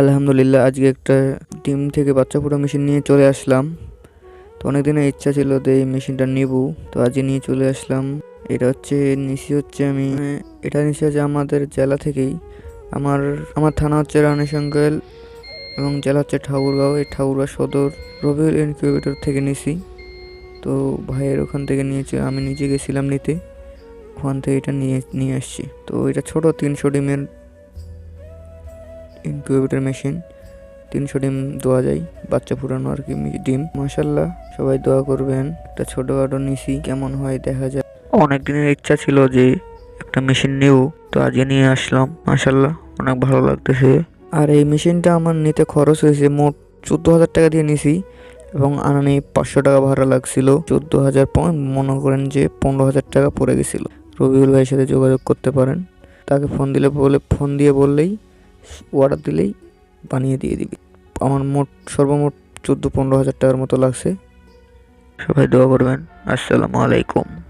আলহামদুলিল্লাহ, আজকে একটা ডিম থেকে বাচ্চা ফোটা মেশিন নিয়ে চলে আসলাম। তো অনেক দিনের ইচ্ছা ছিল যে এই মেশিনটা নেব। তো আজকে নিয়ে চলে আসলাম। এটা হচ্ছে নিশি হচ্ছে আমি, এটা নিশি হচ্ছে আমাদের জেলা থেকেই। আমার আমার থানা হচ্ছে রানীশঙ্কল এবং জেলা হচ্ছে ঠাকুরগাঁও। এই ঠাকুরগাঁও সদর রবিউল ইনকিউবেটর থেকে নিছি। তো ভাইয়ের ওখান থেকে নিয়েছে, আমি নিজে গেছিলাম নিতে। ওখান থেকে এটা নিয়ে নিয়ে আসছি। তো এটা ছোট, তিনশো ডিমের ইনকিউবেটর মেশিন, তিনশো ডিম দেওয়া যায়, বাচ্চা ফুটানো আর কি ডিম। মাসাল্লাহ সবাই দোয়া করবেন, একটা ছোটো ছোটোখাটো নিছি, কেমন হয় দেখা যায় অনেক দিনের ইচ্ছা ছিল যে একটা মেশিন নেব, তো আজকে নিয়ে আসলাম মাসাল্লাহ অনেক ভালো লাগতেছে। আর এই মেশিনটা আমার নিতে খরচ হয়েছে মোট চোদ্দ হাজার টাকা দিয়ে নিছি, এবং আনানি পাঁচশো টাকা ভাড়া লাগছিল। চোদ্দ হাজার পয়েন্ট, মনে করেন যে পনেরো হাজার টাকা পড়ে গেছিল। রবিউল ভাইয়ের সাথে যোগাযোগ করতে পারেন। তাকে ফোন দিলে বলে, ফোন দিয়ে বললেই অর্ডার দিলেই বানিয়ে দিয়ে দিবি। আমার মোট, সর্বমোট চোদ্দ পনেরো হাজার টাকার মতো লাগছে। সবাই দোয়া করবেন। আসসালামু আলাইকুম।